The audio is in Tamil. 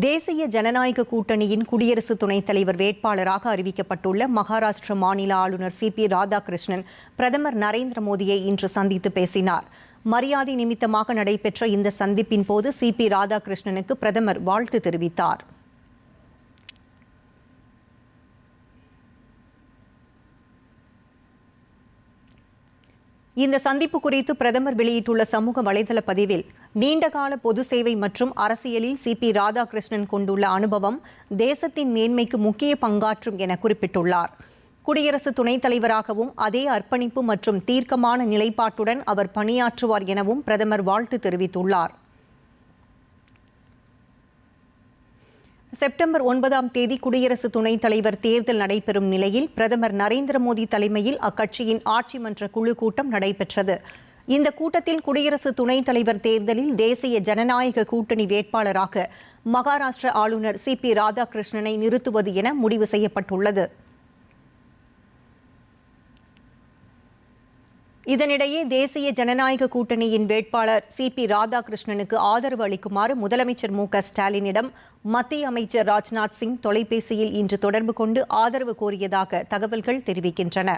தேசிய ஜனநாயக கூட்டணியின் குடியரசு துணைத் தலைவர் வேட்பாளராக அறிவிக்கப்பட்டுள்ள மகாராஷ்டிர மாநில ஆளுநர் சி பி ராதாகிருஷ்ணன் பிரதமர் நரேந்திர மோடியை இன்று சந்தித்து பேசினார். மரியாதை நிமித்தமாக நடைபெற்ற இந்த சந்திப்பின் போது சி பி ராதாகிருஷ்ணனுக்கு பிரதமர் வாழ்த்து தெரிவித்தார். இந்த சந்திப்பு குறித்து பிரதமர் வெளியிட்டுள்ள சமூக வலைதள பதிவில் நீண்டகால பொது சேவை மற்றும் அரசியலில் சி பி ராதாகிருஷ்ணன் கொண்டுள்ள அனுபவம் தேசத்தின் மேன்மைக்கு முக்கிய பங்காற்றும் என குறிப்பிட்டுள்ளார். குடியரசு துணைத் தலைவராகவும் அதே அர்ப்பணிப்பு மற்றும் தீர்க்கமான நிலைப்பாட்டுடன் அவர் பணியாற்றுவார் எனவும் பிரதமர் வாழ்த்து தெரிவித்துள்ளார். செப்டம்பர் ஒன்பதாம் தேதி குடியரசு துணைத் தலைவர் தேர்தல் நடைபெறும் நிலையில் பிரதமர் நரேந்திர மோடி தலைமையில் அக்கட்சியின் ஆட்சி மன்ற குழு கூட்டம் நடைபெற்றது. இந்த கூட்டத்தில் குடியரசு துணைத் தலைவர் தேர்தலில் தேசிய ஜனநாயக கூட்டணி வேட்பாளராக மகாராஷ்டிர ஆளுநர் சி பி ராதாகிருஷ்ணனை நிறுத்துவது என முடிவு செய்யப்பட்டுள்ளது. இதனிடையே தேசிய ஜனநாயக கூட்டணியின் வேட்பாளர் சி பி ராதாகிருஷ்ணனுக்கு ஆதரவு அளிக்குமாறு முதலமைச்சர் மு க ஸ்டாலினிடம் மத்திய அமைச்சர் ராஜ்நாத் சிங் தொலைபேசியில் இன்று தொடர்பு கொண்டு ஆதரவு கோரியதாக தகவல்கள் தெரிவிக்கின்றன.